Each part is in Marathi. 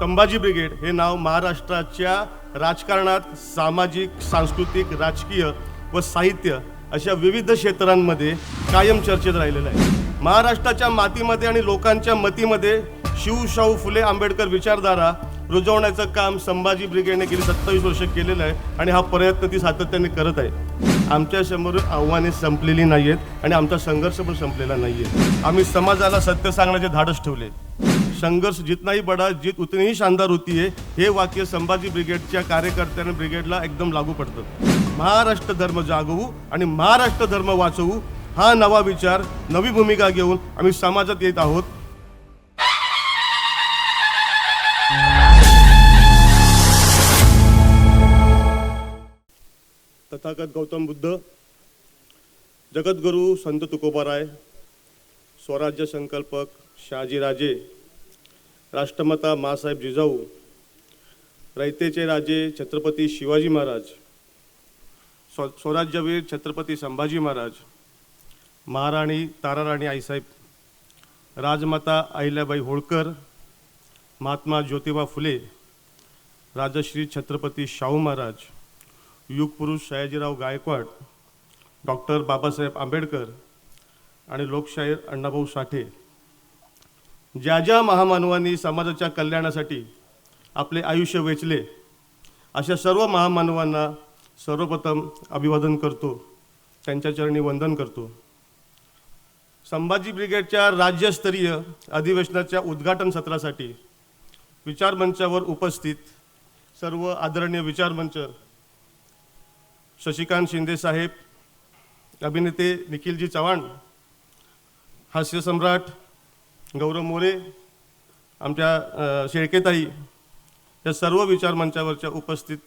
संभाजी ब्रिगेड हे नाव महाराष्ट्राच्या राजकारणात सामाजिक सांस्कृतिक राजकीय व साहित्य अशा विविध क्षेत्रांमध्ये कायम चर्चेत राहिलेलं आहे. महाराष्ट्राच्या मातीमध्ये आणि लोकांच्या मतीमध्ये शिवशाहू फुले आंबेडकर विचारधारा रुजवण्याचं काम संभाजी ब्रिगेडने गेली सत्तावीस वर्ष केलेलं आहे आणि हा प्रयत्न ती सातत्याने करत आहे. आमच्यासमोर आव्हाने संपलेली नाही आहेत आणि आमचा संघर्ष पण संपलेला नाही आहे आम्ही समाजाला सत्य सांगण्याचे धाडस ठेवले. संघर्ष जितनाही बडा जित उतनी ही शानदार होती आहे हे वाक्य संभाजी ब्रिगेडच्या कार्यकर्त्यांना ब्रिगेडला एकदम लागू पडतं. महाराष्ट्र धर्म जागवू आणि महाराष्ट्र धर्म वाचवू हा नवा विचार नवी भूमिका घेऊन आम्ही समाजात येत आहोत. तथागत गौतम बुद्ध जगद्गुरू संत तुकोबाराय स्वराज्य संकल्पक शहाजीराजे राष्ट्रमाता माँसाहेब जिजाऊ रयतेचे राजे छत्रपती शिवाजी महाराज स्व स्वराज्यवीर छत्रपती संभाजी महाराज महाराणी ताराराणी आईसाहेब राजमाता अहिल्याबाई होळकर महात्मा ज्योतिबा फुले राजश्री छत्रपती शाहू महाराज युगपुरुष सयाजीराव गायकवाड डॉक्टर बाबासाहेब आंबेडकर आणि लोकशाहीर अण्णाभाऊ साठे. ज्या ज्या महामानवांनी समाजाच्या कल्याणासाठी आपले आयुष्य वेचले अशा सर्व महामानवांना सर्वप्रथम अभिवादन करतो त्यांच्या चरणी वंदन करतो. संभाजी ब्रिगेडच्या राज्यस्तरीय अधिवेशनाच्या उद्घाटन सत्रासाठी विचारमंचावर उपस्थित सर्व आदरणीय विचारमंच शशिकांत शिंदे साहेब अभिनेते निखिलजी चव्हाण हास्यसम्राट गौरव मोरे आमच्या शेळकेताई या सर्व विचारमंचावरच्या उपस्थित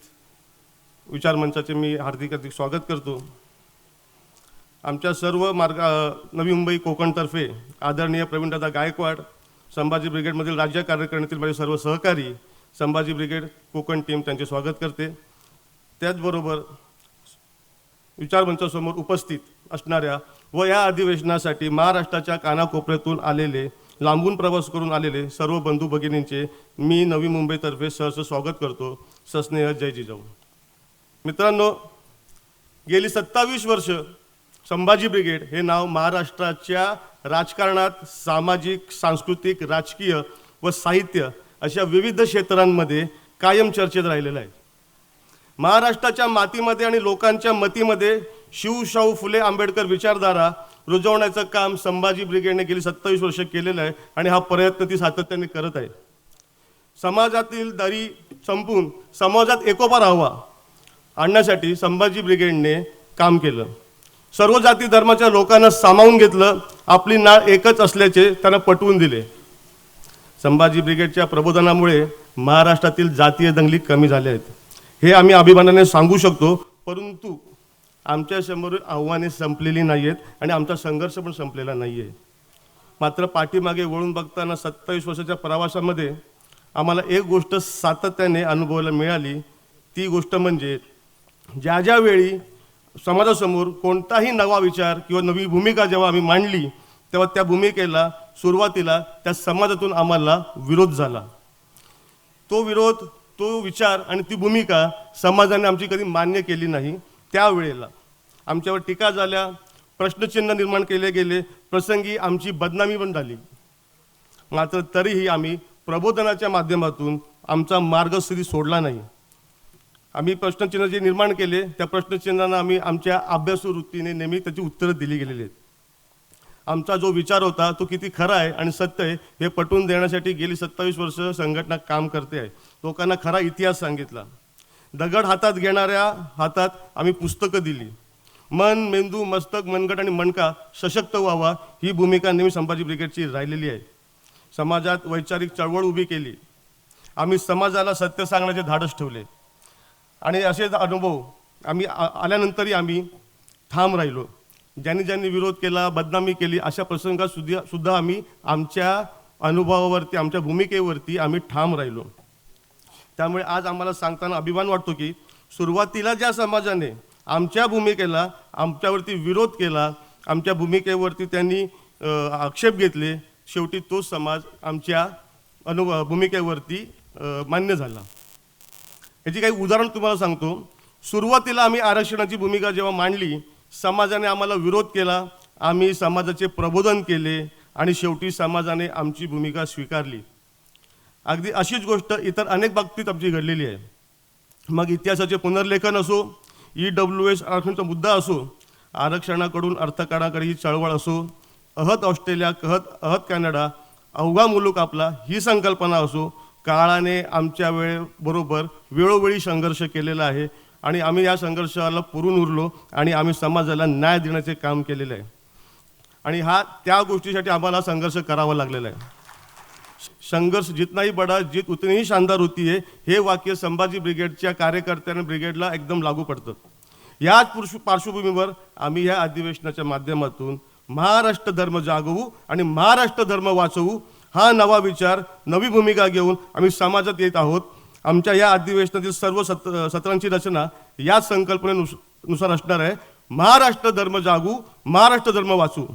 विचारमंचाचे मी हार्दिक हार्दिक स्वागत करतो. आमच्या सर्व मार्ग नवी मुंबई कोकणतर्फे आदरणीय प्रवीणदादा गायकवाड संभाजी ब्रिगेडमधील राज्य कार्यकारिणीतील माझे सर्व सहकारी संभाजी ब्रिगेड कोकण टीम त्यांचे स्वागत करते. त्याचबरोबर विचारमंचासमोर उपस्थित असणाऱ्या व या अधिवेशनासाठी महाराष्ट्राच्या कानाकोपऱ्यातून आलेले लांबून प्रवास करून आलेले सर्व बंधू भगिनींचे मी नवी मुंबईतर्फे सहर्ष स्वागत करतो. सस्नेह जय जिजाऊ. मित्रांनो गेली सत्तावीस वर्ष संभाजी ब्रिगेड हे नाव महाराष्ट्राच्या राजकारणात सामाजिक सांस्कृतिक राजकीय व साहित्य अशा विविध क्षेत्रांमध्ये कायम चर्चेत राहिलेलं आहे. महाराष्ट्राच्या मातीमध्ये आणि लोकांच्या मतीमध्ये शिवशाहू फुले आंबेडकर विचारधारा रुजवण्याचं काम संभाजी ब्रिगेडने गेली सत्तावीस वर्ष केलेलं आहे आणि हा प्रयत्न ती सातत्याने करत आहे. समाजातील दरी संपून समाजात एकोपा राहावा आणण्यासाठी संभाजी ब्रिगेडने काम केलं. सर्व जाती धर्माच्या लोकांना सामावून घेतलं आपली नाळ एकच असल्याचे त्यांना पटवून दिले. संभाजी ब्रिगेडच्या प्रबोधनामुळे महाराष्ट्रातील जातीय दंगली कमी झाल्या आहेत. हे आम्ही अभिमानाने सांगू शकतो परंतु आमच्यासमोर आव्हाने संपलेली नाही आहेत आणि आमचा संघर्ष पण संपलेला नाही आहे मात्र पाठीमागे वळून बघताना सत्तावीस वर्षाच्या प्रवासामध्ये आम्हाला एक गोष्ट सातत्याने अनुभवायला मिळाली. ती गोष्ट म्हणजे ज्या ज्यावेळी समाजासमोर कोणताही नवा विचार किंवा नवी भूमिका जेव्हा आम्ही मांडली तेव्हा त्या भूमिकेला सुरुवातीला त्या समाजातून आम्हाला विरोध झाला. तो विरोध तो विचार आणि ती भूमिका समाजाने आमची कधी मान्य केली नाही. त्यावेळेला आमच्यावर टीका झाल्या प्रश्नचिन्ह निर्माण केले गेले प्रसंगी आमची बदनामी पण झाली. मात्र तरीही आम्ही प्रबोधनाच्या माध्यमातून आमचा मार्ग कधी सोडला नाही. आम्ही प्रश्नचिन्ह जे निर्माण केले त्या प्रश्नचिन्हांना आम्ही आमच्या अभ्यासवृत्तीने नेहमी त्याची उत्तरं दिली गेलेली आहेत. आमचा जो विचार होता तो किती खरा आहे आणि सत्य आहे हे पटवून देण्यासाठी गेली सत्तावीस वर्ष संघटना काम करते आहे. लोकांना खरा इतिहास सांगितला. दगड हातात घेणाऱ्या हातात आम्ही पुस्तकं दिली. मन मेंदू मस्तक मनगट आणि मणका सशक्त व्हावा ही भूमिका नेहमी संभाजी ब्रिगेडची राहिलेली आहे. समाजात वैचारिक चळवळ उभी केली. आम्ही समाजाला सत्य सांगण्याचे धाडस ठेवले. आणि असे अनुभव आम्ही आ- आल्यानंतरही आम्ही ठाम राहिलो. ज्यांनी ज्यांनी विरोध केला बदनामी केली अशा प्रसंगात सुद्धा सुद्धा आम्ही आमच्या अनुभवावरती आमच्या भूमिकेवरती आम्ही ठाम राहिलो. त्यामुळे आज आम्हाला सांगताना अभिमान वाटतो की सुरुवातीला ज्या समाजाने आमच्या भूमिकेला आमच्यावरती विरोध केला आमच्या भूमिकेवरती त्यांनी आक्षेप घेतले शेवटी तोच समाज आमच्या अनु भूमिकेवरती मान्य झाला. याची काही उदाहरण तुम्हाला सांगतो. सुरुवातीला आम्ही आरक्षणाची भूमिका जेव्हा मांडली समाजाने आम्हाला विरोध केला आम्ही समाजाचे प्रबोधन केले आणि शेवटी समाजाने आमची भूमिका स्वीकारली. अगदी अशीच गोष्ट इतर अनेक बाबतीत आमची घडलेली आहे. मग इतिहासाचे पुनर्लेखन असो ई डब्ल्यू एस आरक्षणचा मुद्दा असो आरक्षणाकडून अर्थकाराकडे ही चळवळ असो अहत ऑस्ट्रेलिया कहत अहत कॅनडा अवघा मुलूक आपला ही संकल्पना असो काळाने आमच्या वेळेबरोबर वेळोवेळी संघर्ष केलेला आहे आणि आम्ही या संघर्षाला पुरून उरलो आणि आम्ही समाजाला न्याय देण्याचे काम केलेलं आहे. आणि हा त्या गोष्टीसाठी आम्हाला संघर्ष करावा लागलेला आहे. संघर्ष जितनाही बडा जीत उतनी ही शानदार होती आहे हे वाक्य संभाजी ब्रिगेडच्या कार्यकर्त्यांना ब्रिगेडला एकदम लागू पडतं. याच पुरुष पार्श्वभूमीवर आम्ही या अधिवेशनाच्या माध्यमातून महाराष्ट्र धर्म जागवू आणि महाराष्ट्र धर्म वाचवू हा नवा विचार नवी भूमिका घेऊन आम्ही समाजात येत आहोत. आमच्या या अधिवेशनातील सर्व सत सत्रांची रचना याच संकल्पनेनुसार नुसार असणार आहे. महाराष्ट्र धर्म जागू महाराष्ट्र धर्म वाचू